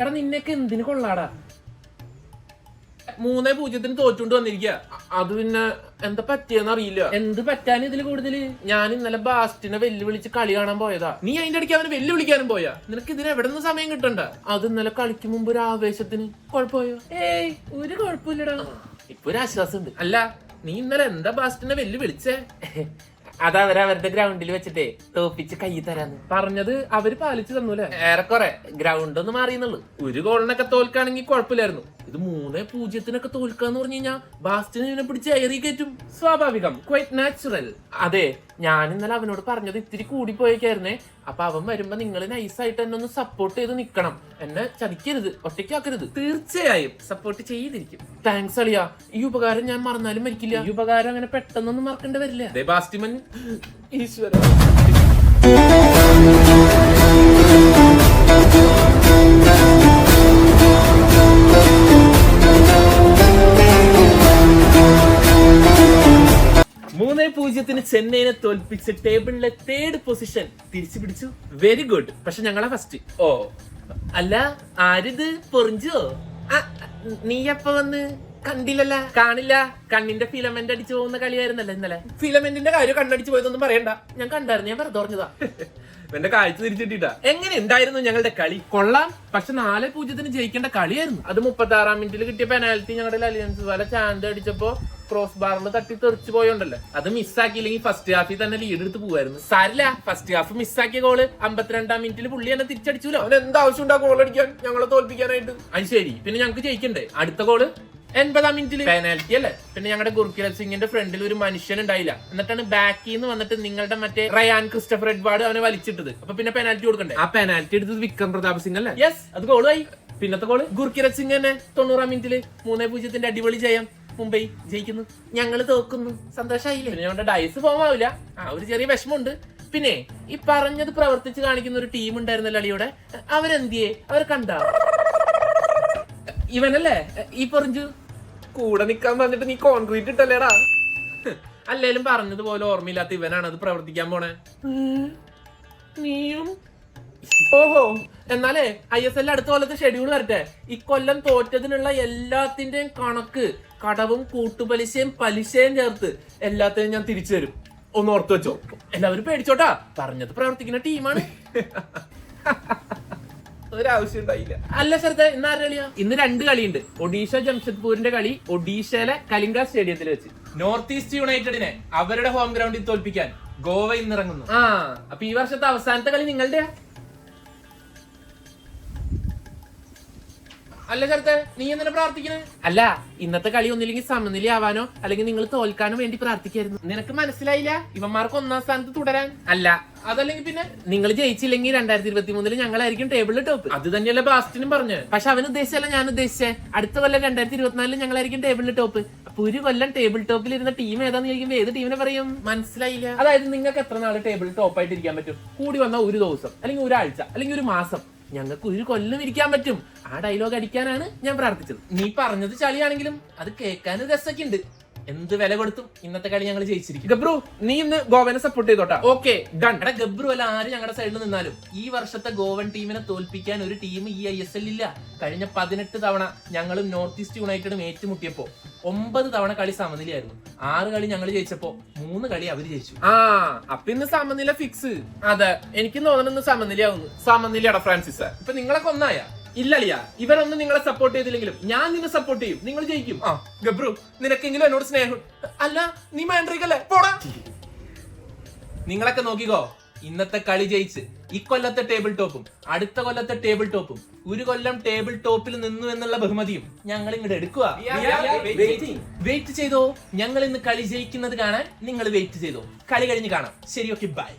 എടാ നിന്നെയൊക്കെ എന്തിനു കൊള്ളാടാ? മൂന്നേ പൂജ്യത്തിന് തോറ്റുകൊണ്ട് വന്നിരിക്കുക അത് പിന്നെ എന്താ പറ്റിയെന്ന് അറിയില്ല. എന്ത് പറ്റാൻ ഇതിൽ കൂടുതൽ? ഞാൻ ഇന്നലെ ബാസ്റ്റിനെ വെല്ലുവിളിച്ച് കളി കാണാൻ പോയതാ. നീ അതിന്റെ ഇടയ്ക്ക് അവനെ വെല്ലുവിളിക്കാനും പോയാ? നിനക്ക് ഇതിന് എവിടെ നിന്ന് സമയം കിട്ടണ്ട? അത് ഇന്നലെ കളിക്ക് മുമ്പ് ഒരു ആവേശത്തിന് കുഴപ്പമായോ? ഏയ് ഒരു കുഴപ്പമില്ലടാ. ഇപ്പൊ ഒരു ആശ്വാസമുണ്ട്. അല്ല നീ ഇന്നലെ എന്താ ബാസ്റ്റിനെ വെല്ലുവിളിച്ചേ? അത് അവരുടെ ഗ്രൗണ്ടിൽ വെച്ചിട്ടേ തോപ്പിച്ച് കൈ തരാന്ന്. പറഞ്ഞത് അവർ പാലിച്ചു തന്നൂലേ ഏറെക്കുറെ ഗ്രൗണ്ട് ഒന്ന് മാറിയെന്നുള്ളു ഒരു ഗോളിനൊക്കെ തോൽക്കാണെങ്കിൽ കുഴപ്പമില്ലായിരുന്നു. ഇത് മൂന്നേ പൂജ്യത്തിനൊക്കെ തോൽക്കാന്ന് പറഞ്ഞു കഴിഞ്ഞാൽ ബാസ്റ്റിനെ പിടിച്ച് എയറി കയറ്റും. സ്വാഭാവികം. ക്വൈറ്റ് നാച്ചുറൽ അതെ. ഞാൻ ഇന്നലെ അവനോട് പറഞ്ഞത് ഇത്തിരി കൂടി പോയേക്കായിരുന്നേ അപ്പൊ അവൻ വരുമ്പോ നിങ്ങൾ നൈസായിട്ട് എന്നെ ഒന്ന് സപ്പോർട്ട് ചെയ്ത് നിക്കണം. എന്നെ ചതിക്കരുത് ഒറ്റയ്ക്കാക്കരുത്. തീർച്ചയായും സപ്പോർട്ട് ചെയ്തിരിക്കും. താങ്ക്സ് അളിയ. ഈ ഉപകാരം ഞാൻ മറന്നാലും മരിക്കില്ല. ഈ ഉപകാരം അങ്ങനെ പെട്ടെന്നൊന്നും മറക്കേണ്ടി വരില്ല. ബാസ്റ്റിമൻ. ഈശ്വര. മൂന്നേ പൂജ്യത്തിന് ചെന്നൈനെ തോൽപ്പിച്ച് ടേബിളിലെ തേർഡ് പൊസിഷൻ തിരിച്ചു പിടിച്ചു. വെരി ഗുഡ് പക്ഷെ ഞങ്ങളെ ഫസ്റ്റ് ഓ അല്ല ആരിത്? പൊറിഞ്ചോ? നീ അപ്പ വന്ന്? കണ്ടില്ലല്ല കാണില്ല. കണ്ണിന്റെ ഫിലമെന്റ് അടിച്ചു പോകുന്ന കളിയായിരുന്നല്ലോ ഇന്നലെ. ഫിലമെന്റിന്റെ കാര്യം കണ്ണടിച്ചു പോയതൊന്നും പറയണ്ട. ഞാൻ കണ്ടായിരുന്നു ഞാൻ വെറുതെ പറഞ്ഞതാ എന്റെ കാഴ്ച തിരിച്ചിട്ടിട്ടാ. എങ്ങനെ ഉണ്ടായിരുന്നു ഞങ്ങളുടെ കളി? കൊള്ളാം. പക്ഷെ നാല് പൂജ്യത്തിന് ജയിക്കേണ്ട കളിയായിരുന്നു. അത് മുപ്പത്തി ആറാം മിനിറ്റിൽ കിട്ടിയ പെനാൽറ്റി ഞങ്ങളുടെ അലിയൻസ് വല ചാൻഡ് അടിച്ചപ്പോ ക്രോസ് ബാറിൽ തട്ടി തെറിച്ച് പോയോണ്ടല്ലോ? അത് മിസ്സാക്കിയില്ലെങ്കിൽ ഫസ്റ്റ് ഹാഫിൽ തന്നെ ലീഡ് എടുത്ത് പോവായിരുന്നു. സാരില്ല ഫസ്റ്റ് ഹാഫ് മിസ്സാക്കിയ ഗോൾ അമ്പത്തിരണ്ടാം മിനിറ്റിൽ പുള്ളി തന്നെ തിരിച്ചടിച്ചല്ലോ അവൻ എന്താ ആവശ്യം ഉണ്ടാ ഗോൾ അടിക്കാൻ? ഞങ്ങളെ തോൽപ്പിക്കാനായിട്ട്. അത് ശരി. പിന്നെ ഞങ്ങൾക്ക് ജയിക്കണ്ടേ? അടുത്ത ഗോൾ എൺപതാം മിനിറ്റിൽ പെനാൽറ്റി അല്ലേ? പിന്നെ ഞങ്ങളുടെ ഗുർക്കിരത് സിംഗിന്റെ ഫ്രണ്ടിൽ ഒരു മനുഷ്യൻ ഉണ്ടായില്ല. എന്നിട്ടാണ് ബാക്കിൽ നിന്ന് വന്നിട്ട് നിങ്ങളുടെ മറ്റേ റയാൻ ക്രിസ്റ്റഫർ എഡ്വാർഡ് അവനെ വലിച്ചിട്ടത്. അപ്പൊ പിന്നെ പെനാൽറ്റി കൊടുക്കണ്ടേ? ആ പെനാൽറ്റി എടുത്തത് വിക്രം പ്രതാപ് സിംഗ് അല്ലേ? യെസ് അത് ഗോളായി പിന്നത്തെ ഗോൾ ഗുർക്കിരത് സിംഗ് തന്നെ തൊണ്ണൂറാം മിനിറ്റിൽ മൂന്നേ പൂജ്യത്തിന്റെ അടിപൊളി ജയം. മുംബൈ ജയിക്കുന്നു ഞങ്ങൾ തോക്കുന്നു. സന്തോഷമായില്ലേ പിന്നെ ഞങ്ങളുടെ ഡൈസ് ഫോം ആവില്ല ആ ഒരു ചെറിയ വിഷമമുണ്ട്. പിന്നെ ഈ പറഞ്ഞത് പ്രവർത്തിച്ച് കാണിക്കുന്ന ഒരു ടീം ഉണ്ടായിരുന്നല്ലോ അളിയുടെ. അവരെന്തിയെ? അവർ കണ്ട? ഇവനല്ലേ? ഈ പറഞ്ഞു കൂടെ നിക്കാൻ പറഞ്ഞിട്ട് നീ കോൺക്രീറ്റ് ഇട്ടല്ലേടാ. അല്ലേലും പറഞ്ഞതുപോലെ ഓർമ്മയില്ലാത്ത ഇവനാണ് അത് പ്രവർത്തിക്കാൻ പോണേ. നീയും ഓഹോ എന്നാലേ ഐ എസ് എൽ അടുത്ത കൊല്ലത്തെ ഷെഡ്യൂൾ വരട്ടെ. ഇക്കൊല്ലം തോറ്റതിനുള്ള എല്ലാത്തിന്റെയും കണക്ക് കടവും കൂട്ടുപലിശയും പലിശയും ചേർത്ത് എല്ലാത്തിനും ഞാൻ തിരിച്ചു തരും. ഒന്ന് ഓർത്തു വെച്ചോ. എല്ലാവരും പേടിച്ചോട്ടാ. പറഞ്ഞത് പ്രവർത്തിക്കുന്ന ടീമാണ്. ഒരാവശ്യം ഉണ്ടായില്ല. അല്ല സ്ഥലത്തെ ഇന്ന് ആരുടെ കളിയാ? ഇന്ന് രണ്ട് കളിയുണ്ട്. ഒഡീഷ ജംഷഡ്പൂരിന്റെ കളി ഒഡീഷയിലെ കലിംഗ സ്റ്റേഡിയത്തിൽ വെച്ച്. നോർത്ത് ഈസ്റ്റ് യുണൈറ്റഡിനെ അവരുടെ ഹോം ഗ്രൗണ്ടിൽ തോൽപ്പിക്കാൻ ഗോവ ഇന്നിറങ്ങുന്നു. ആ അപ്പൊ ഈ വർഷത്തെ അവസാനത്തെ കളി നിങ്ങളുടെ അല്ല ചെറുത്തെ നീ എന്തിനാ പ്രാർത്ഥിക്കുന്നത് അല്ല ഇന്നത്തെ കളി ഒന്നില്ലെങ്കിൽ സമനില ആവാനോ അല്ലെങ്കിൽ നിങ്ങൾ തോൽക്കാനോ വേണ്ടി പ്രാർത്ഥിക്കായിരുന്നു. നിനക്ക് മനസ്സിലായില്ല? ഇവന്മാർക്ക് ഒന്നാം സ്ഥാനത്ത് തുടരാൻ. അല്ല. അതല്ലെങ്കിൽ പിന്നെ? നിങ്ങൾ ജയിച്ചില്ലെങ്കിൽ രണ്ടായിരത്തി ഇരുപത്തി മൂന്നിൽ ഞങ്ങളായിരിക്കും ടേബിളിൽ ടോപ്പ്. അത് തന്നെയല്ലേ ബാസ്റ്റിനും പറഞ്ഞു. പക്ഷെ അവൻ ഉദ്ദേശിച്ചല്ല ഞാൻ ഉദ്ദേശിച്ചേ. അടുത്ത കൊല്ലം രണ്ടായിരത്തി ഇരുപത്തിനാലിൽ ഞങ്ങളായിരിക്കും ടേബിളിൽ ടോപ്പ്. അപ്പൊ ഒരു കൊല്ലം ടേബിൾ ടോപ്പിൽ ഇരുന്ന ടീം ഏതാന്ന് ചോദിക്കുമ്പോൾ ഏത് ടീമിനെ പറയും? മനസ്സിലായില്ല. അതായത് നിങ്ങൾക്ക് എത്ര നാൾ ടേബിൾ ടോപ്പ് ആയിട്ട് ഇരിക്കാൻ പറ്റും? കൂടി വന്ന ഒരു ദിവസം അല്ലെങ്കിൽ ഒരാഴ്ച അല്ലെങ്കിൽ ഒരു മാസം. ഞങ്ങൾക്ക് ഒരു കൊല്ലം ഇരിക്കാൻ പറ്റും. ആ ഡയലോഗ് അടിക്കാനാണ് ഞാൻ പ്രാർത്ഥിച്ചത്. നീ പറഞ്ഞത് ചളിയാണെങ്കിലും അത് കേൾക്കാൻ രസമൊക്കെ ഉണ്ട്. എന്ത് വില കൊടുത്തും ഇന്നത്തെ കളി ഞങ്ങൾ ജയിച്ചിരിക്കും. ഗബ്രു നീ ഇന്ന് ഗോവനെ സപ്പോർട്ട് ചെയ്തോട്ടാ? ഓക്കെ ഡൺ എടാ ഗബ്രു അല്ല ആര് ഞങ്ങളുടെ സൈഡിൽ നിന്നാലും? ഈ വർഷത്തെ ഗോവൻ ടീമിനെ തോൽപ്പിക്കാൻ ഒരു ടീം ഈ ഐ എസ് എൽ ഇല്ല. കഴിഞ്ഞ പതിനെട്ട് തവണ ഞങ്ങളും നോർത്ത് ഈസ്റ്റ് യുണൈറ്റഡും ഏറ്റുമുട്ടിയപ്പോ ഒമ്പത് തവണ കളി സമനിലയായിരുന്നു. ആറ് കളി ഞങ്ങൾ ജയിച്ചപ്പോ മൂന്ന് കളി അവർ ജയിച്ചു. ആ അപ്പൊ ഇന്ന് സമനില ഫിക്സ് അതെ. എനിക്ക് തോന്നുന്നു സമനിലയാവുന്നു. സമനിലയാടാ ഫ്രാൻസിസ് ഇപ്പൊ നിങ്ങളൊക്കെ ഒന്നായ ഇല്ല അളിയ ഇവരൊന്നും നിങ്ങളെ സപ്പോർട്ട് ചെയ്തില്ലെങ്കിലും ഞാൻ നിന്നെ സപ്പോർട്ട് ചെയ്യും. നിങ്ങൾ ജയിക്കും. ആ ഗബ്രു നിനക്കെങ്കിലും എന്നോട് സ്നേഹം അല്ല നീ മാൻഡ്രിക്കല്ലേ? പോടാ. നിങ്ങളൊക്കെ നോക്കിക്കോ ഇന്നത്തെ കളി ജയിച്ച് ഈ കൊല്ലത്തെ ടേബിൾ ടോപ്പും അടുത്ത കൊല്ലത്തെ ടേബിൾ ടോപ്പും ഒരു കൊല്ലം ടേബിൾ ടോപ്പിൽ നിന്നു എന്നുള്ള ബഹുമതിയും ഞങ്ങൾ ഇങ്ങോട്ട് എടുക്കുക വെയിറ്റ് ചെയ്തോ? ഞങ്ങൾ ഇന്ന് കളി ജയിക്കുന്നത് കാണാൻ നിങ്ങൾ വെയിറ്റ് ചെയ്തോ? കളി കഴിഞ്ഞ് കാണാം. ശരി ഓക്കെ ബൈ